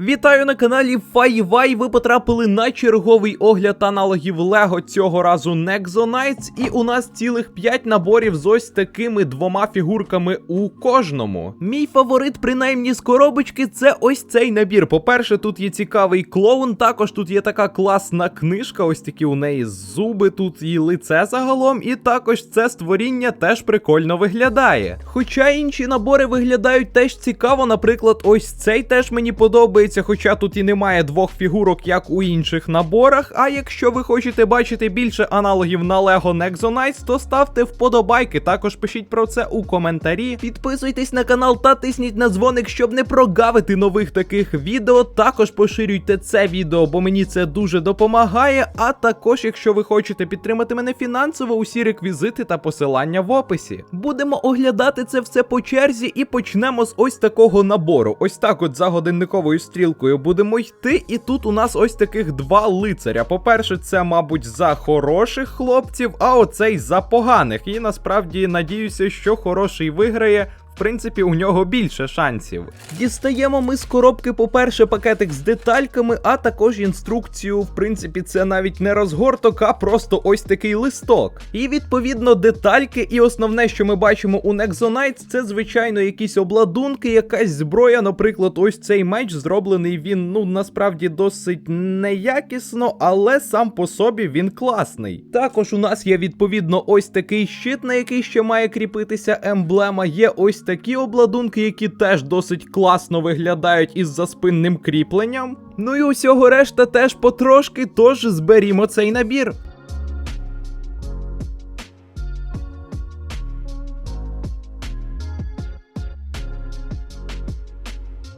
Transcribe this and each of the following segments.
Вітаю на каналі Файвай. Ви потрапили на черговий огляд аналогів Лего цього разу Nexonites, і у нас цілих 5 наборів з ось такими двома фігурками у кожному. Мій фаворит, принаймні з коробочки, це ось цей набір. По-перше, тут є цікавий клоун, також тут є така класна книжка, ось такі у неї зуби, тут і лице загалом, і також це створіння теж прикольно виглядає. Хоча інші набори виглядають теж цікаво, наприклад, ось цей теж мені подобається, хоча тут і немає двох фігурок, як у інших наборах. А якщо ви хочете бачити більше аналогів на Lego Nexonites, то ставте вподобайки. Також пишіть про це у коментарі. Підписуйтесь на канал та тисніть на дзвоник, щоб не прогавити нових таких відео. Також поширюйте це відео, бо мені це дуже допомагає. А також, якщо ви хочете підтримати мене фінансово, усі реквізити та посилання в описі. Будемо оглядати це все по черзі і почнемо з ось такого набору. Ось так, от за годинниковою стрілкою будемо йти. І тут у нас ось таких два лицаря. По-перше, це, мабуть, за хороших хлопців, а оцей за поганих. І насправді надіюся, що хороший виграє. В принципі, у нього більше шансів. Дістаємо ми з коробки, по-перше, пакетик з детальками, а також інструкцію. В принципі, це навіть не розгорток, а просто ось такий листок. І відповідно детальки. І основне, що ми бачимо у Nexonites, це звичайно якісь обладунки, якась зброя. Наприклад, ось цей меч зроблений. Він ну насправді досить неякісно, але сам по собі він класний. Також у нас є відповідно ось такий щит, на який ще має кріпитися емблема. Є ось такі обладунки, які теж досить класно виглядають із заспинним кріпленням. Ну і усього решта теж потрошки, тож зберімо цей набір.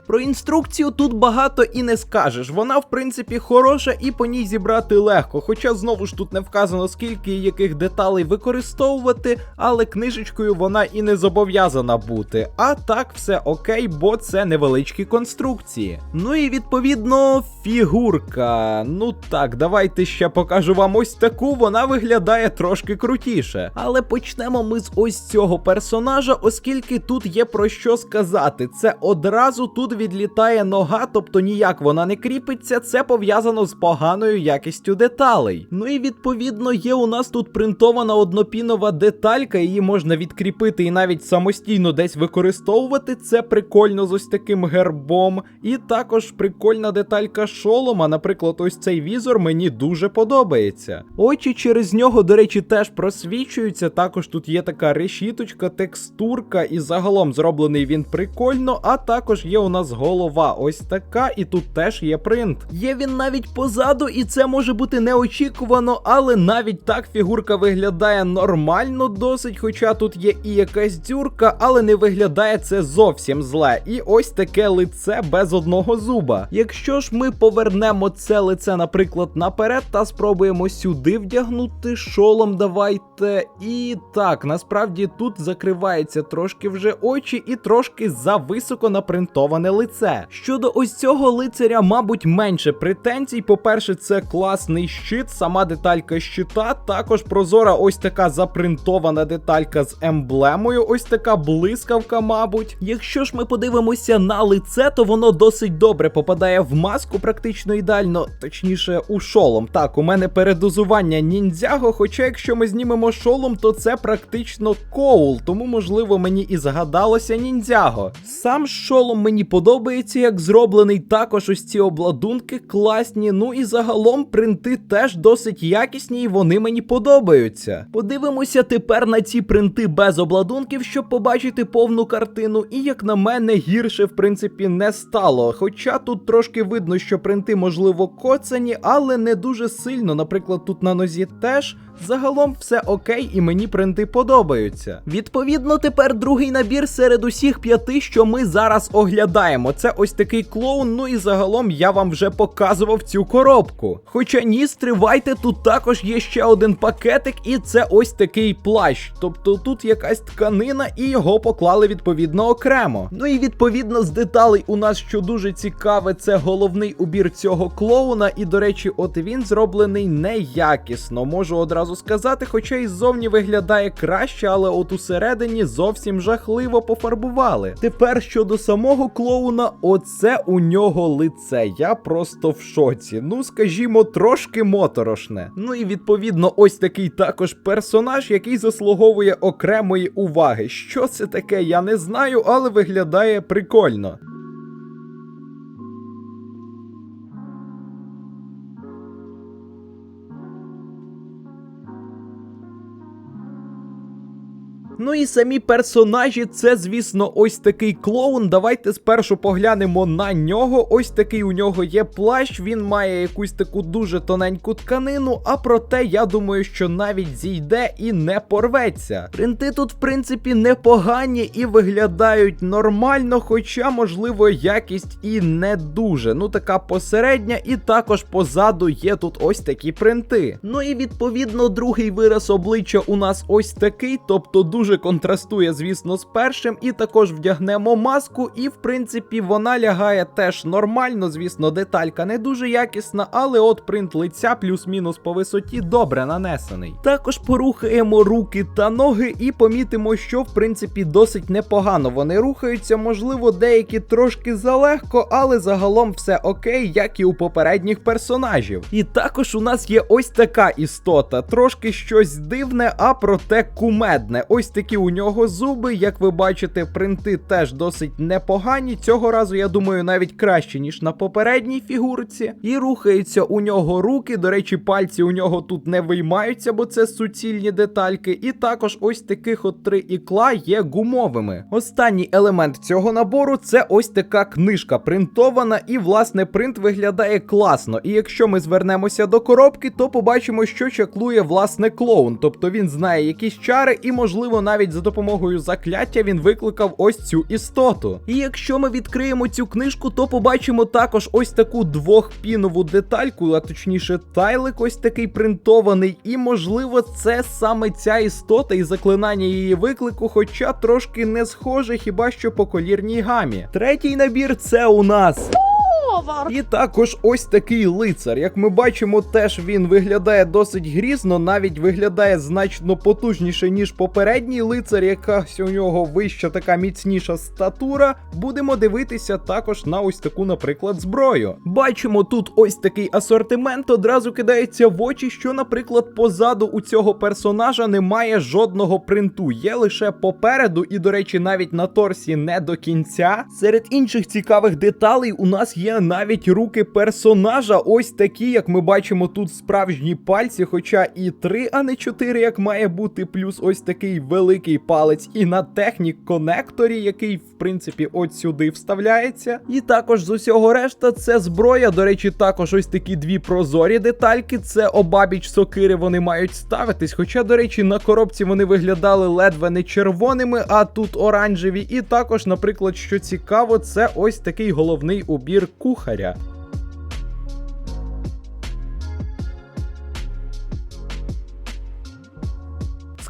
Про інструкцію тут багато і не скажеш. Вона, в принципі, хороша і по ній зібрати легко. Хоча знову ж тут не вказано, скільки і яких деталей використовувати, але книжечкою вона і не зобов'язана бути. А так, все окей, бо це невеличкі конструкції. Ну і відповідно фігурка. Ну так, давайте ще покажу вам ось таку. Вона виглядає трошки крутіше. Але почнемо ми з ось цього персонажа, оскільки тут є про що сказати. Це одразу тут відлітає нога, тобто ніяк вона не кріпиться. Це пов'язано з поганою якістю деталей. Ну і відповідно є у нас тут принтована однопінова деталька, її можна відкріпити і навіть самостійно десь використовувати. Це прикольно з ось таким гербом. І також прикольна деталька шолома. Наприклад, ось цей візор мені дуже подобається. Очі через нього, до речі, теж просвічуються. Також тут є така решіточка, текстурка, і загалом зроблений він прикольно. А також є у нас голова ось така, і тут теж є принт. Є він навіть позаду, і це може бути неочікувано, але навіть так фігурка виглядає нормально досить. Хоча тут є і якась дзюрка, але не виглядає це зовсім зле. І ось таке лице без одного зуба. Якщо ж ми повернемо це лице, наприклад, наперед, та спробуємо сюди вдягнути шолом, давайте. І так, насправді тут закривається трошки вже очі, і трошки зависоко напринтоване лице. Щодо ось цього лицаря, мабуть, менше претензій. По-перше, це класний щит, сама деталька щита, також прозора ось така запринтована деталька з емблемою, ось така блискавка, мабуть. Якщо ж ми подивимося на лице, то воно досить добре попадає в маску, практично ідеально, точніше, у шолом. Так, у мене передозування ніндзяго, хоча якщо ми знімемо шолом, то це практично коул, тому можливо мені і згадалося ніндзяго. Сам шолом мені подобається, як зроблений. Також ось ці обладунки класні. Ну і загалом принти теж досить якісні, і вони мені подобаються. Подивимося тепер на ці принти без обладунків, щоб побачити повну картину. І як на мене, гірше в принципі не стало. Хоча тут трошки видно, що принти можливо коцані, але не дуже сильно. Наприклад, тут на нозі теж. Загалом все окей, і мені принти подобаються. Відповідно, тепер другий набір серед усіх п'яти, що ми зараз оглядаємо. Це ось такий клоун. Ну і загалом я вам вже показував цю коробку. Хоча ні, стривайте, тут також є ще один пакетик, і це ось такий плащ. Тобто тут якась тканина, і його поклали відповідно окремо. Ну і відповідно з деталей у нас що дуже цікаве, це головний убір цього клоуна. І до речі, от він зроблений неякісно. Можу одразу сказати, хоча і ззовні виглядає краще, але от усередині зовсім жахливо пофарбували. Тепер щодо самого клоуна. Клоуна, оце у нього лице. Я просто в шоці. Ну, скажімо, трошки моторошне. Ну і відповідно, ось такий також персонаж, який заслуговує окремої уваги. Що це таке, я не знаю, але виглядає прикольно. Ну і самі персонажі, це, звісно, ось такий клоун. Давайте спершу поглянемо на нього. Ось такий у нього є плащ, він має якусь таку дуже тоненьку тканину, а проте я думаю, що навіть зійде і не порветься. Принти тут, в принципі, непогані і виглядають нормально, хоча, можливо, якість і не дуже. Ну, така посередня, і також позаду є тут ось такі принти. Ну і відповідно, другий вираз обличчя у нас ось такий, тобто дуже контрастує, звісно, з першим, і також вдягнемо маску, і в принципі вона лягає теж нормально. Звісно, деталька не дуже якісна, але от принт лиця плюс-мінус по висоті добре нанесений. Також порухаємо руки та ноги і помітимо, що в принципі досить непогано вони рухаються. Можливо, деякі трошки залегко, але загалом все окей, як і у попередніх персонажів. І також у нас є ось така істота, трошки щось дивне, а проте кумедне. Ось такі у нього зуби, як ви бачите, принти теж досить непогані. Цього разу, я думаю, навіть краще, ніж на попередній фігурці. І рухаються у нього руки. До речі, пальці у нього тут не виймаються, бо це суцільні детальки. І також ось таких от три ікла є гумовими. Останній елемент цього набору це ось така книжка принтована, і власне принт виглядає класно. І якщо ми звернемося до коробки, то побачимо, що чаклує власне клоун. Тобто він знає якісь чари, і, можливо, навіть за допомогою закляття він викликав ось цю істоту. І якщо ми відкриємо цю книжку, то побачимо також ось таку двохпінову детальку, а точніше, тайлик ось такий принтований. І, можливо, це саме ця істота і заклинання її виклику, хоча трошки не схоже, хіба що по колірній гамі. Третій набір це у нас. І також ось такий лицар. Як ми бачимо, теж він виглядає досить грізно, навіть виглядає значно потужніше, ніж попередній лицар, якась у нього вища така міцніша статура. Будемо дивитися також на ось таку, наприклад, зброю. Бачимо тут ось такий асортимент. Одразу кидається в очі, що, наприклад, позаду у цього персонажа немає жодного принту. Є лише попереду, і, до речі, навіть на торсі не до кінця. Серед інших цікавих деталей у нас є навіть руки персонажа, ось такі, як ми бачимо, тут справжні пальці, хоча і три, а не чотири, як має бути, плюс ось такий великий палець, і на технік конекторі, який, в принципі, от сюди вставляється. І також з усього решта це зброя. До речі, також ось такі дві прозорі детальки. Це обабіч сокири вони мають ставитись. Хоча, до речі, на коробці вони виглядали ледве не червоними, а тут оранжеві. І також, наприклад, що цікаво, це ось такий головний убір кухаря.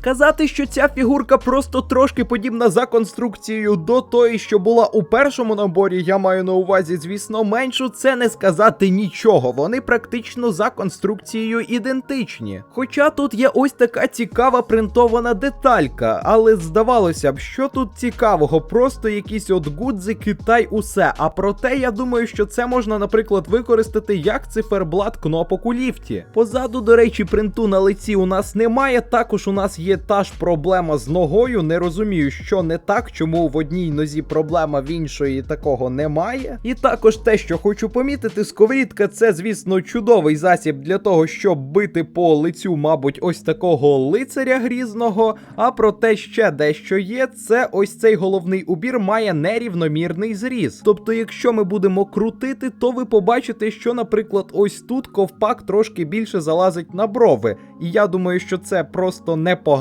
Сказати, що ця фігурка просто трошки подібна за конструкцією до тої, що була у першому наборі, я маю на увазі, звісно, меншу, це не сказати нічого. Вони практично за конструкцією ідентичні. Хоча тут є ось така цікава принтована деталька, але здавалося б, що тут цікавого, просто якісь от гудзики та й усе. А проте я думаю, що це можна, наприклад, використати як циферблат кнопок у ліфті. Позаду, до речі, принту на лиці у нас немає. Також у нас є та ж проблема з ногою. Не розумію, що не так, чому в одній нозі проблема, в іншої такого немає. І також те, що хочу помітити, сковорідка це, звісно, чудовий засіб для того, щоб бити по лицю, мабуть, ось такого лицаря грізного. А проте ще дещо є, це ось цей головний убір має нерівномірний зріз. Тобто, якщо ми будемо крутити, то ви побачите, що, наприклад, ось тут ковпак трошки більше залазить на брови. І я думаю, що це просто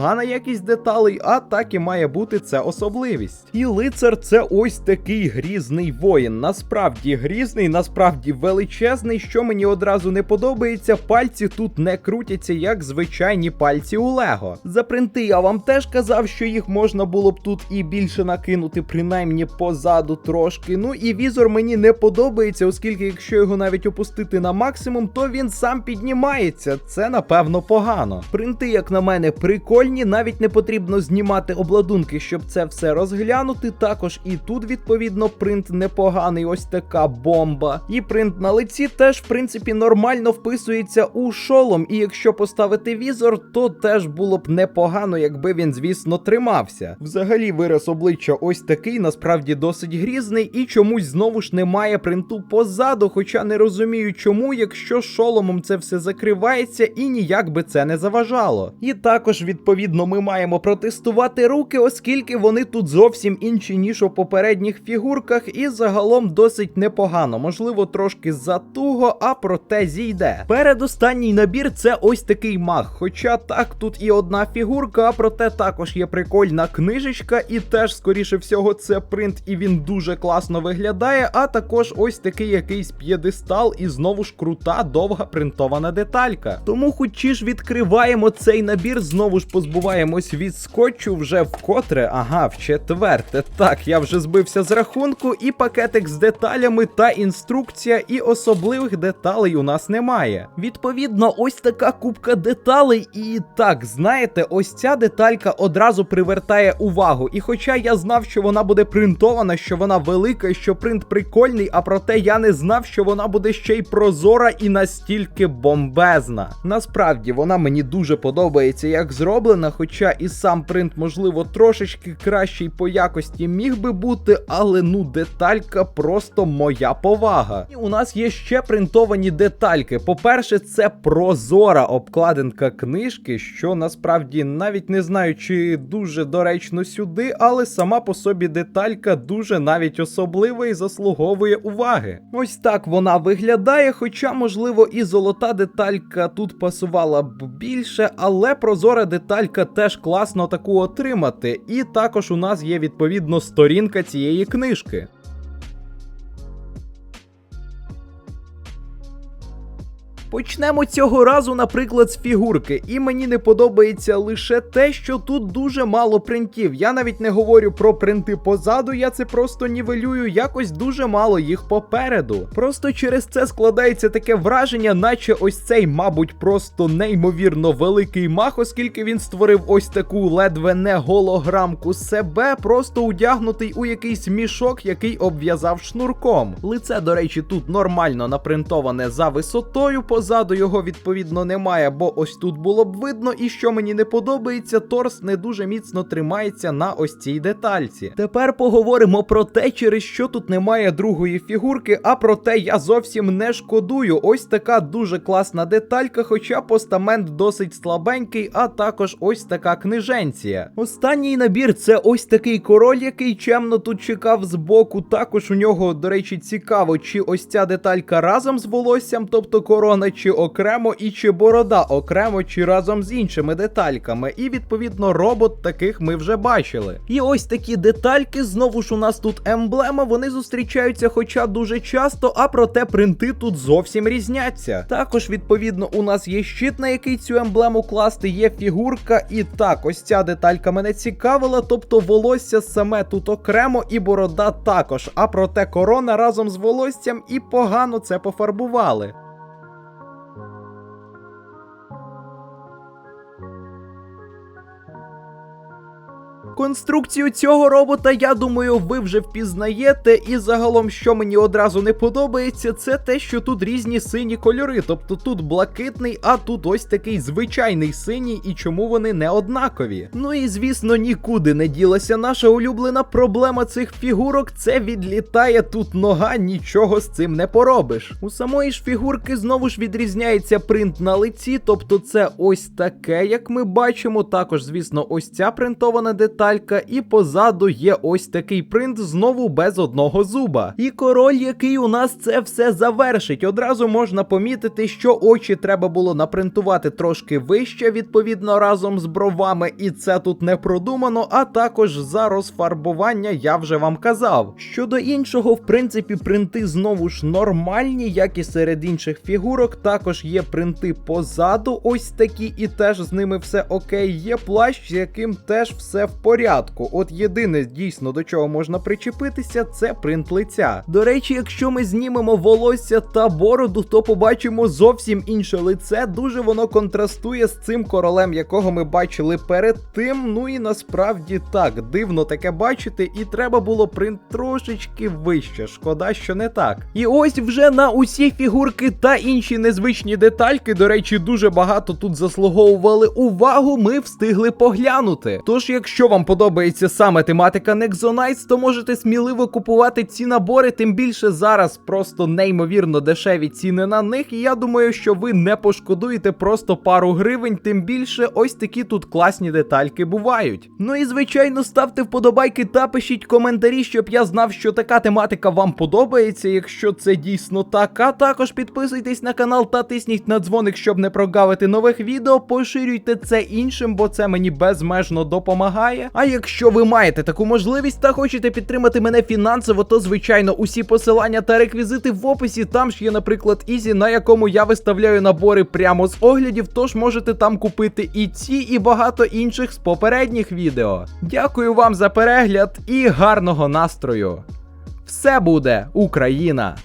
непогана якість деталей, а так і має бути це особливість. І лицар це ось такий грізний воїн. Насправді грізний, насправді величезний. Що мені одразу не подобається, пальці тут не крутяться, як звичайні пальці у Лего. За принти я вам теж казав, що їх можна було б тут і більше накинути, принаймні позаду трошки. Ну і візор мені не подобається, оскільки якщо його навіть опустити на максимум, то він сам піднімається. Це напевно погано. Принти, як на мене, прикольні, навіть не потрібно знімати обладунки, щоб це все розглянути. Також і тут, відповідно, принт непоганий, ось така бомба. І принт на лиці теж, в принципі, нормально вписується у шолом. І якщо поставити візор, то теж було б непогано, якби він, звісно, тримався. Взагалі, вираз обличчя ось такий, насправді досить грізний, і чомусь знову ж немає принту позаду, хоча не розумію, чому, якщо шоломом це все закривається і ніяк би це не заважало. І також, відповідно, ми маємо протестувати руки, оскільки вони тут зовсім інші, ніж у попередніх фігурках, і загалом досить непогано. Можливо, трошки затуго, а проте зійде. Передостанній набір це ось такий маг. Хоча так, тут і одна фігурка, а проте також є прикольна книжечка, і теж, скоріше всього, це принт, і він дуже класно виглядає. А також ось такий якийсь п'єдестал, і знову ж крута, довга принтована деталька. Тому, хоч ж відкриваємо цей набір, знову ж позбуваємось від скотчу вже вкотре. Ага, в четверте. Так, я вже збився з рахунку, і пакетик з деталями та інструкція, і особливих деталей у нас немає. Відповідно, ось така кубка деталей, і так, знаєте, ось ця деталька одразу привертає увагу. І хоча я знав, що вона буде принтована, що вона велика, що принт прикольний, а проте я не знав, що вона буде ще й прозора і настільки бомбезна. Насправді вона мені дуже подобається, як зроблена, хоча і сам принт, можливо, трошечки кращий по якості міг би бути, але ну деталька просто моя повага. І у нас є ще принтовані детальки. По-перше, це прозора обкладинка книжки, що насправді навіть не знаю, чи дуже доречно сюди, але сама по собі деталька дуже навіть особлива і заслуговує уваги. Ось так вона виглядає, хоча, можливо, і золота деталька тут пасувала б більше, але прозора деталька теж класно таку отримати. І також у нас є відповідно сторінка цієї книжки. Почнемо цього разу, наприклад, з фігурки, і мені не подобається лише те, що тут дуже мало принтів. Я навіть не говорю про принти позаду, я це просто нівелюю, якось дуже мало їх попереду. Просто через це складається таке враження, наче ось цей, мабуть, просто неймовірно великий мах, оскільки він створив ось таку ледве не голограмку себе, просто одягнутий у якийсь мішок, який обв'язав шнурком. Лице, до речі, тут нормально напринтоване за висотою. Позаду його відповідно немає, бо ось тут було б видно, і що мені не подобається, торс не дуже міцно тримається на ось цій детальці. Тепер поговоримо про те, через що тут немає другої фігурки, а про те я зовсім не шкодую. Ось така дуже класна деталька, хоча постамент досить слабенький, а також ось така книженція. Останній набір це ось такий король, який чемно тут чекав збоку. Також у нього, до речі, цікаво, чи ось ця деталька разом з волоссям, тобто корона, чи окремо, і чи борода окремо, чи разом з іншими детальками. І відповідно робот таких ми вже бачили. І ось такі детальки, знову ж у нас тут емблема, вони зустрічаються, хоча дуже часто, а проте принти тут зовсім різняться. Також, відповідно, у нас є щит, на який цю емблему класти, є фігурка, і так, ось ця деталька мене цікавила, тобто волосся саме тут окремо, і борода також. А проте корона разом з волоссям і погано це пофарбували. Конструкцію цього робота, я думаю, ви вже впізнаєте. І загалом, що мені одразу не подобається, це те, що тут різні сині кольори. Тобто тут блакитний, а тут ось такий звичайний синій, і чому вони не однакові. Ну і звісно, нікуди не ділася наша улюблена проблема цих фігурок. Це відлітає тут нога, нічого з цим не поробиш. У самої ж фігурки знову ж відрізняється принт на лиці, тобто це ось таке, як ми бачимо. Також, звісно, ось ця принтована деталька, і позаду є ось такий принт знову без одного зуба. І король, який у нас це все завершить. Одразу можна помітити, що очі треба було напринтувати трошки вище, відповідно, разом з бровами, і це тут не продумано. А також за розфарбування я вже вам казав. Щодо іншого, в принципі, принти знову ж нормальні, як і серед інших фігурок. Також є принти позаду, ось такі, і теж з ними все окей. Є плащ, з яким теж все в порядку порядку. От єдине дійсно до чого можна причепитися, це принт лиця. До речі, якщо ми знімемо волосся та бороду, то побачимо зовсім інше лице. Дуже воно контрастує з цим королем, якого ми бачили перед тим. Ну і насправді так, дивно таке бачити, і треба було принт трошечки вище. Шкода, що не так. І ось вже на усі фігурки та інші незвичні детальки, до речі, дуже багато тут заслуговували увагу. Ми встигли поглянути. Тож, якщо вам подобається саме тематика Nexonites, то можете сміливо купувати ці набори, тим більше зараз просто неймовірно дешеві ціни на них. І я думаю, що ви не пошкодуєте просто пару гривень, тим більше ось такі тут класні детальки бувають. Ну і звичайно, ставте вподобайки та пишіть коментарі, щоб я знав, що така тематика вам подобається, якщо це дійсно так. А також підписуйтесь на канал та тисніть на дзвоник, щоб не прогавити нових відео. Поширюйте це іншим, бо це мені безмежно допомагає. А якщо ви маєте таку можливість та хочете підтримати мене фінансово, то звичайно усі посилання та реквізити в описі. Там ж є, наприклад, Ізі, на якому я виставляю набори прямо з оглядів, тож можете там купити і ці, і багато інших з попередніх відео. Дякую вам за перегляд і гарного настрою! Все буде Україна!